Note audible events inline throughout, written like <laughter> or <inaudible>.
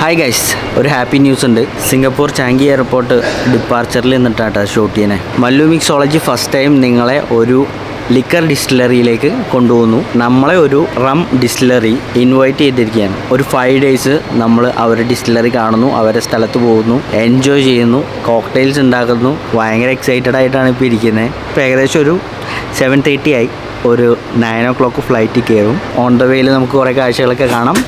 Hi guys ഒരു happy news ഉണ്ട്. Singapore Changi airport ഡിപ്പാർച്ചറിൽ നിന്നിട്ടാണ് ഷൂട്ട് ചെയ്യണേ. മല്ലു മിക്സോളജി ഫസ്റ്റ് ടൈം നിങ്ങളെ ഒരു ലിക്കർ ഡിസ്റ്റിലറിയിലേക്ക് കൊണ്ടുപോകുന്നു. നമ്മളെ ഒരു റം ഡിസ്റ്റിലറി ഇൻവൈറ്റ് ചെയ്തിരിക്കുകയാണ്. ഒരു ഫൈവ് ഡേയ്സ് നമ്മൾ അവരുടെ ഡിസ്റ്റിലറി കാണുന്നു അവരുടെ സ്ഥലത്ത് പോകുന്നു എൻജോയ് ചെയ്യുന്നു കോക്ടെയിൽസ് ഉണ്ടാക്കുന്നു. ഭയങ്കര എക്സൈറ്റഡ് ആയിട്ടാണ് ഇപ്പോൾ ഇരിക്കുന്നത് ഇപ്പോൾ ഏകദേശം ഒരു സെവൻ തേർട്ടി ആയി. ഒരു നയൻ ഓ ക്ലോക്ക് ഫ്ലൈറ്റിൽ കയറും ഓൺ ദ വേയിൽ നമുക്ക് കുറേ കാഴ്ചകളൊക്കെ കാണാം.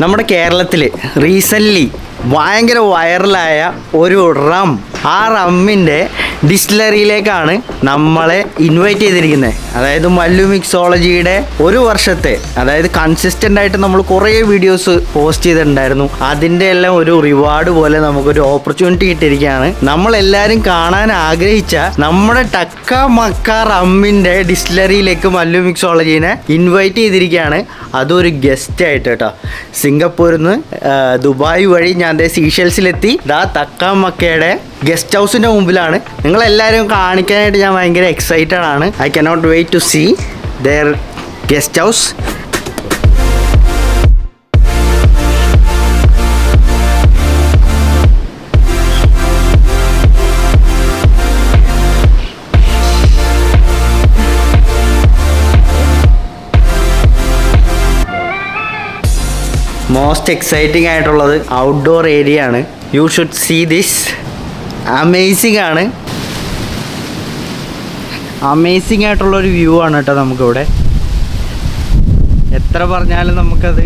നമ്മുടെ കേരളത്തിൽ റീസെന്റ്ലി ഭയങ്കര വൈറലായ ഒരു റം ആ റമ്മിന്റെ ഡിസ്റ്റിലറിയിലേക്കാണ് നമ്മളെ ഇൻവൈറ്റ് ചെയ്തിരിക്കുന്നത്. അതായത് മല്ലു മിക്സോളജിയുടെ ഒരു വർഷത്തെ അതായത് കൺസിസ്റ്റന്റ് ആയിട്ട് നമ്മൾ കുറേ വീഡിയോസ് പോസ്റ്റ് ചെയ്തിട്ടുണ്ടായിരുന്നു. അതിന്റെ എല്ലാം ഒരു റിവാർഡ് പോലെ നമുക്കൊരു ഓപ്പർച്യൂണിറ്റി കിട്ടിയിരിക്കുകയാണ്. നമ്മളെല്ലാവരും കാണാൻ ആഗ്രഹിച്ച നമ്മുടെ ടക്ക മക്ക റമ്മിന്റെ ഡിസ്റ്റിലറിയിലേക്ക് മല്ലു മിക്സോളജീനെ ഇൻവൈറ്റ് ചെയ്തിരിക്കുകയാണ്. അതൊരു ഗസ്റ്റ് ആയിട്ട് കേട്ടോ. സിംഗപ്പൂരിൽ നിന്ന് ദുബായ് വഴി ഞാൻ ദേ സീഷൽസിലെത്തി ദാ തക്ക മക്കയുടെ ഗസ്റ്റ് ഹൗസിന്റെ മുമ്പിലാണ്. നിങ്ങളെല്ലാവരും കാണിക്കാനായിട്ട് ഞാൻ ഭയങ്കര എക്സൈറ്റഡ് ആണ്. I cannot wait to see their guest house most exciting ആയിട്ടുള്ളത് ഔട്ട്ഡോർ ഏരിയ ആണ്. You should see this amazing ആണ്. അമേസിംഗ് ആയിട്ടുള്ള ഒരു വ്യൂ ആണ് കേട്ടോ നമുക്കിവിടെ. എത്ര പറഞ്ഞാലും നമുക്കത്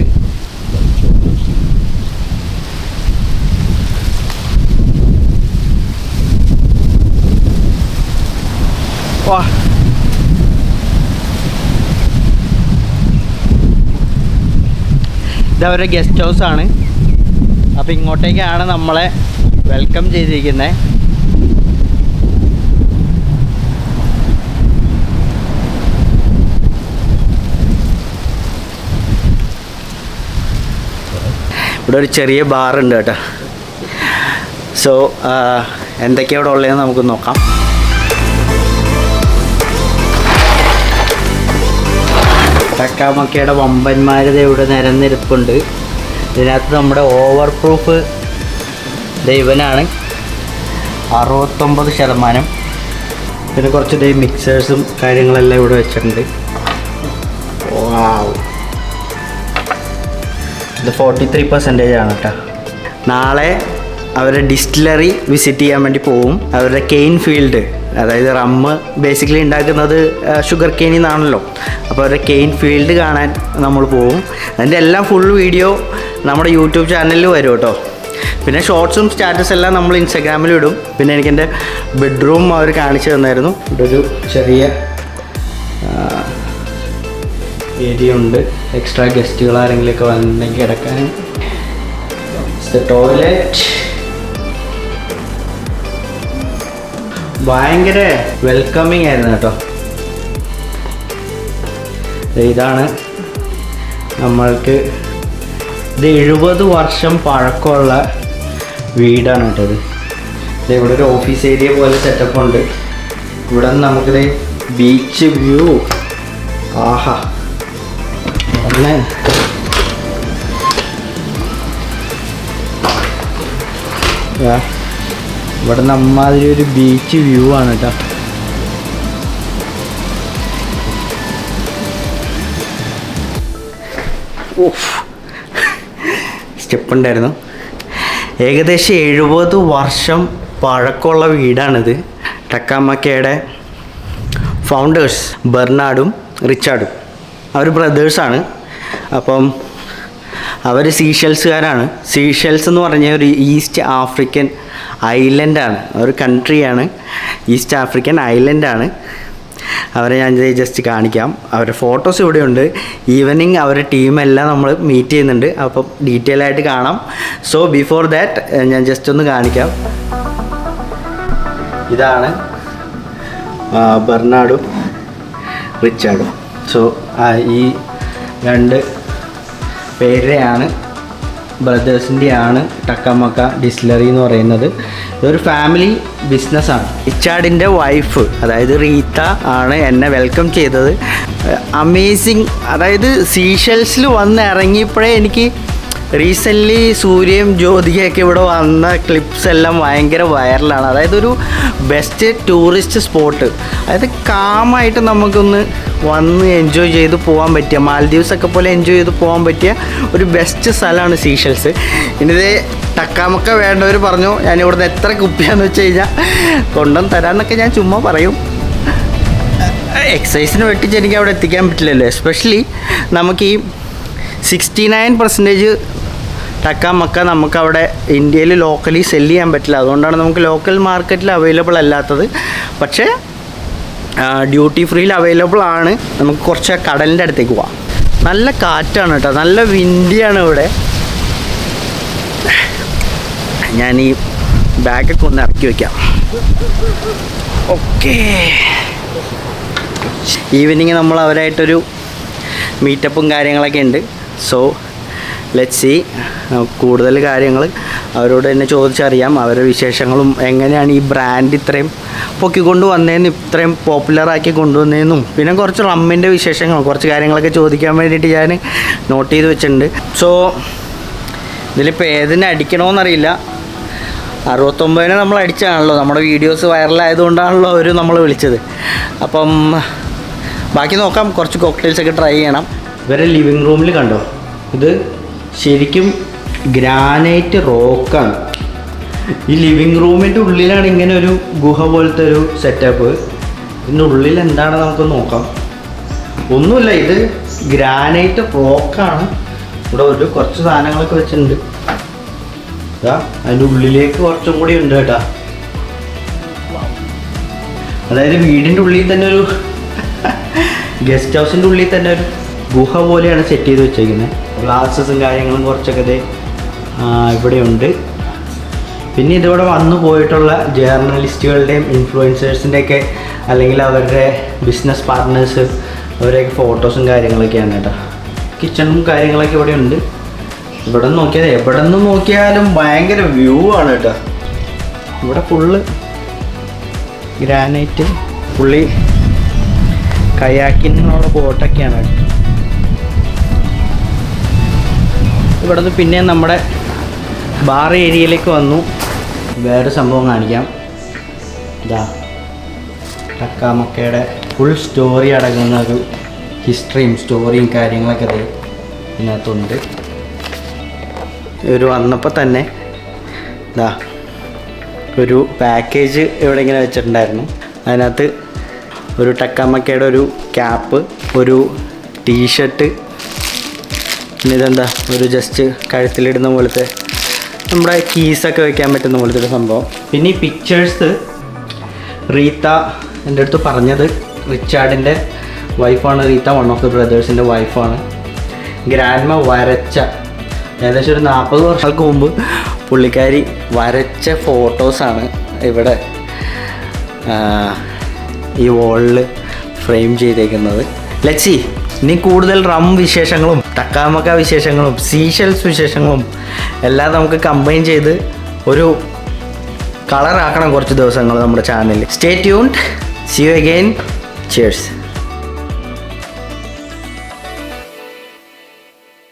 വാ. ഇതവരുടെ ഗസ്റ്റ് ഹൗസ് ആണ്. അപ്പോൾ ഇങ്ങോട്ടേക്കാണ് നമ്മളെ വെൽക്കം ചെയ്തിരിക്കുന്നത് ഇവിടെ ഒരു ചെറിയ ബാറുണ്ട് കേട്ടോ. സോ എന്തൊക്കെയാണ് ഇവിടെ ഉള്ളതെന്ന് നമുക്ക് നോക്കാം. ടക്കാമക്കയുടെ വമ്പന്മാരുടെ ഇവിടെ നിരന്നിരിപ്പുണ്ട്. ഇതിനകത്ത് നമ്മുടെ ഓവർ പ്രൂഫ് ദൈവനാണ് അറുപത്തൊമ്പത് ശതമാനം. പിന്നെ കുറച്ച് ദൈവം മിക്സേഴ്സും കാര്യങ്ങളെല്ലാം ഇവിടെ വെച്ചിട്ടുണ്ട്. ഇത് ഫോർട്ടി ത്രീ പെർസെന്റേജ് ആണ് കേട്ടോ നാളെ അവരുടെ ഡിസ്റ്റിലറി വിസിറ്റ് ചെയ്യാൻ വേണ്ടി പോവും. അവരുടെ കെയിൻ ഫീൽഡ് അതായത് റമ്മ് ബേസിക്കലി ഉണ്ടാക്കുന്നത് ഷുഗർ കെയിനിൽ നിന്നാണല്ലോ അപ്പോൾ അവരുടെ കെയിൻ ഫീൽഡ് കാണാൻ നമ്മൾ പോവും. അതിന്റെ എല്ലാം ഫുൾ വീഡിയോ നമ്മുടെ യൂട്യൂബ് ചാനലിൽ വരും കേട്ടോ പിന്നെ ഷോർട്സും സ്റ്റാറ്റസ് എല്ലാം നമ്മൾ ഇൻസ്റ്റാഗ്രാമിൽ ഇടും. പിന്നെ എനിക്ക് എന്റെ ബെഡ്റൂം അവർ കാണിച്ചു തന്നായിരുന്നു. ഇവിടെ ഒരു ചെറിയ ഏരിയ ഉണ്ട്. എക്സ്ട്രാ ഗസ്റ്റുകൾ ആരെങ്കിലുമൊക്കെ വന്നിട്ടുണ്ടെങ്കിൽ കിടക്കാൻ. ടോയ്ലറ്റ് ഭയങ്കര വെൽക്കമിങ് ആയിരുന്നു കേട്ടോ. ഇതാണ് നമ്മൾക്ക് ഇത് എഴുപത് വർഷം പഴക്കമുള്ള വീടാണ് കേട്ടത് ഇത്. ഇവിടെ ഒരു ഓഫീസ് ഏരിയ പോലെ സെറ്റപ്പ് ഉണ്ട്. ഇവിടെ നിന്ന് നമുക്കിത് ബീച്ച് വ്യൂ ആഹാ. ഒന്ന് ഇവിടെ നമ്മാതിരി ഒരു ബീച്ച് വ്യൂ ആണ് കേട്ടോ. സ്റ്റെപ്പ് ഉണ്ടായിരുന്നു ഏകദേശം എഴുപത് വർഷം പഴക്കമുള്ള വീടാണിത്. ടക്കാമക്കയുടെ ഫൗണ്ടേഴ്സ് ബെർണാഡും റിച്ചാർഡും. അവർ ബ്രദേഴ്സാണ് അപ്പം അവർ സീഷെൽസുകാരാണ്. സീഷെൽസ് എന്ന് പറഞ്ഞ ഒരു ഈസ്റ്റ് ആഫ്രിക്കൻ ഐലൻഡാണ്. ഒരു കൺട്രിയാണ് ഈസ്റ്റ് ആഫ്രിക്കൻ ഐലൻഡാണ്. അവരെ ഞാൻ ജസ്റ്റ് കാണിക്കാം. അവരുടെ ഫോട്ടോസ് ഇവിടെയുണ്ട്. ഈവനിങ് അവരുടെ ടീമെല്ലാം നമ്മൾ മീറ്റ് ചെയ്യുന്നുണ്ട്. അപ്പം ഡീറ്റെയിൽ ആയിട്ട് കാണാം. സോ ബിഫോർ ദാറ്റ് ഞാൻ ജസ്റ്റ് ഒന്ന് കാണിക്കാം. ഇതാണ് ബെർണാഡും റിച്ചാർഡും. സോ ഈ രണ്ട് പേരെയാണ് ബ്രദേഴ്സിന്റെയാണ് ടക്കമക്ക ഡിസ്ലറി എന്ന് പറയുന്നത്. ഇതൊരു ഫാമിലി ബിസിനസ്സാണ് റിച്ചാർഡിന്റെ വൈഫ് അതായത് റീത്ത ആണ് എന്നെ വെൽക്കം ചെയ്തത്. അമേസിങ് അതായത് സീഷെൽസിൽ വന്ന് ഇറങ്ങിയപ്പോഴേ എനിക്ക് റീസെന്റ്ലി സൂര്യയും ജ്യോതികയൊക്കെ ഇവിടെ വന്ന ക്ലിപ്സ് എല്ലാം ഭയങ്കര വൈറലാണ് അതായത് ഒരു ബെസ്റ്റ് ടൂറിസ്റ്റ് സ്പോട്ട് അതായത് കാമായിട്ട് നമുക്കൊന്ന് വന്ന് എൻജോയ് ചെയ്ത് പോകാൻ പറ്റിയ മാലദ്വീപ്സ് ഒക്കെ പോലെ എൻജോയ് ചെയ്ത് പോകാൻ പറ്റിയ ഒരു ബെസ്റ്റ് സ്ഥലമാണ് സീഷൽസ് ഇനിത് ടക്കാമക്ക വേണ്ടവർ പറഞ്ഞു ഞാൻ ഇവിടുന്ന് എത്ര കുപ്പിയാന്ന് വെച്ച് കഴിഞ്ഞാൽ കൊണ്ടുവന്ന് തരാമെന്നൊക്കെ ഞാൻ ചുമ്മാ പറയും. എക്സസൈസിന് വെട്ടിച്ച് എനിക്ക് അവിടെ എത്തിക്കാൻ പറ്റില്ലല്ലോ. എസ്പെഷ്യലി നമുക്ക് ഈ സിക്സ്റ്റി നയൻ പെർസെന്റേജ് ടക്കാമക്ക നമുക്ക് അവിടെ ഇന്ത്യയിൽ ലോക്കലി സെല്ല് ചെയ്യാൻ പറ്റില്ല. അതുകൊണ്ടാണ് നമുക്ക് ലോക്കൽ മാർക്കറ്റിൽ അവൈലബിൾ അല്ലാത്തത്. പക്ഷേ ഡ്യൂട്ടി ഫ്രീയിൽ അവൈലബിൾ ആണ്. നമുക്ക് കുറച്ച് കടലിന്റെ അടുത്തേക്ക് പോവാം. നല്ല കാറ്റാണ് കേട്ടോ. നല്ല വിൻഡിയാണ് ഇവിടെ. ഞാൻ ഈ ബാഗൊക്കെ ഒന്ന് ഇറക്കി വയ്ക്കാം ഓക്കേ ഈവനിങ് നമ്മൾ അവരായിട്ടൊരു മീറ്റപ്പും കാര്യങ്ങളൊക്കെ ഉണ്ട്. സോ ലെറ്റ് സി കൂടുതൽ കാര്യങ്ങൾ അവരോട് തന്നെ ചോദിച്ചറിയാം. അവരുടെ വിശേഷങ്ങളും എങ്ങനെയാണ് ഈ ബ്രാൻഡ് ഇത്രയും പൊക്കിക്കൊണ്ട് വന്നതെന്നും ഇത്രയും പോപ്പുലറാക്കി കൊണ്ടുവന്നതെന്നും പിന്നെ കുറച്ച് റമ്മിന്റെ വിശേഷങ്ങൾ കുറച്ച് കാര്യങ്ങളൊക്കെ ചോദിക്കാൻ വേണ്ടിയിട്ട് ഞാൻ നോട്ട് ചെയ്ത് വെച്ചിട്ടുണ്ട്. സോ ഇതിലിപ്പോൾ ഏതിനെ അടിക്കണമെന്നറിയില്ല അറുപത്തൊമ്പതിന് നമ്മൾ അടിച്ചാണല്ലോ. നമ്മുടെ വീഡിയോസ് വൈറലായതുകൊണ്ടാണല്ലോ അവർ നമ്മൾ വിളിച്ചത്. അപ്പം ബാക്കി നോക്കാം. കുറച്ച് കോക്ടെയിൽസൊക്കെ ട്രൈ ചെയ്യണം. ഇവരെ ലിവിങ് റൂമിൽ കണ്ടോ? ഇത് ശരിക്കും ഗ്രാനൈറ്റ് റോക്കാണ് ഈ ലിവിങ് റൂമിന്റെ ഉള്ളിലാണ് ഇങ്ങനെ ഒരു ഗുഹ പോലത്തെ ഒരു സെറ്റപ്പ് ഇതിന്റെ ഉള്ളിൽ എന്താണ് നമുക്ക് നോക്കാം. ഒന്നുമില്ല ഇത് ഗ്രാനൈറ്റ് റോക്കാണ് ഇവിടെ ഒരു കുറച്ച് സാധനങ്ങളൊക്കെ വെച്ചിട്ടുണ്ട്. അതിന്റെ ഉള്ളിലേക്ക് കുറച്ചും കൂടി ഉണ്ട് കേട്ടാ. അതായത് വീടിന്റെ ഉള്ളിൽ തന്നെ ഒരു <laughs> ഗസ്റ്റ് ഹൗസിന്റെ ഉള്ളിൽ തന്നെ ഒരു ഗുഹ പോലെയാണ് സെറ്റ് ചെയ്ത് വെച്ചേക്കുന്നത് ഗ്ലാസസും കാര്യങ്ങളും കുറച്ചൊക്കെ ദേ, ഉണ്ട് പിന്നെ ഇതിവിടെ വന്നു പോയിട്ടുള്ള ജേർണലിസ്റ്റുകളുടെയും ഇൻഫ്ലുവൻസേഴ്സിന്റെയൊക്കെ അല്ലെങ്കിൽ അവരുടെ ബിസിനസ് പാർട്ട്നേഴ്സ് അവരെയൊക്കെ ഫോട്ടോസും കാര്യങ്ങളൊക്കെയാണ് കേട്ടോ. കിച്ചണും കാര്യങ്ങളൊക്കെ ഇവിടെ ഉണ്ട്. ഇവിടെ നിന്ന് നോക്കിയാൽ എവിടെ നിന്ന് നോക്കിയാലും ഭയങ്കര വ്യൂ ആണ് കേട്ടോ. ഇവിടെ ഫുള്ള് ഗ്രാനൈറ്റ് പുള്ളി കയാക്കിനുള്ള ബോട്ടൊക്കെയാണ് ഇവിടുന്ന് പിന്നെ നമ്മുടെ ബാർ ഏരിയയിലേക്ക് വന്നു. വേറെ സംഭവം കാണിക്കാം. ഇതാ ടക്കാമക്കയുടെ ഫുൾ സ്റ്റോറി അടങ്ങുന്ന ഒരു ഹിസ്റ്ററിയും സ്റ്റോറിയും കാര്യങ്ങളൊക്കെ അത് ഇതിനകത്തുണ്ട്. ഒരു വന്നപ്പോൾ തന്നെ ഇതാ ഒരു പാക്കേജ് ഇവിടെ ഇങ്ങനെ വെച്ചിട്ടുണ്ടായിരുന്നു. അതിനകത്ത് ഒരു ടക്കാമക്കയുടെ ഒരു ക്യാപ്പ് ഒരു ടീഷർട്ട് പിന്നെ ഇതെന്താ ഒരു ജസ്റ്റ് കഴുത്തിലിടുന്ന പോലത്തെ നമ്മുടെ കീസൊക്കെ വെക്കാൻ പറ്റുന്ന പോലത്തെ ഒരു സംഭവം. പിന്നെ ഈ പിക്ചേഴ്സ് റീത്ത എന്റെ അടുത്ത് പറഞ്ഞത് റിച്ചാർഡിന്റെ വൈഫാണ് റീത്ത വൺ ഓഫ് ദി ബ്രദേഴ്സിന്റെ വൈഫാണ് ഗ്രാൻഡ്മ വരച്ച ഏകദേശം ഒരു നാൽപ്പത് വർഷങ്ങൾക്ക് മുമ്പ് പുള്ളിക്കാരി വരച്ച ഫോട്ടോസാണ് ഇവിടെ ഈ വോളിൽ ഫ്രെയിം ചെയ്തേക്കുന്നത്. ലച്ചി ഇനി കൂടുതൽ റം വിശേഷങ്ങളും തക്കാമക്ക വിശേഷങ്ങളും സീഷൽസ് വിശേഷങ്ങളും എല്ലാം നമുക്ക് കമ്പൈൻ ചെയ്ത് ഒരു കളറാക്കണം കുറച്ച് ദിവസങ്ങൾ നമ്മുടെ ചാനലിൽ stay tuned see you again cheers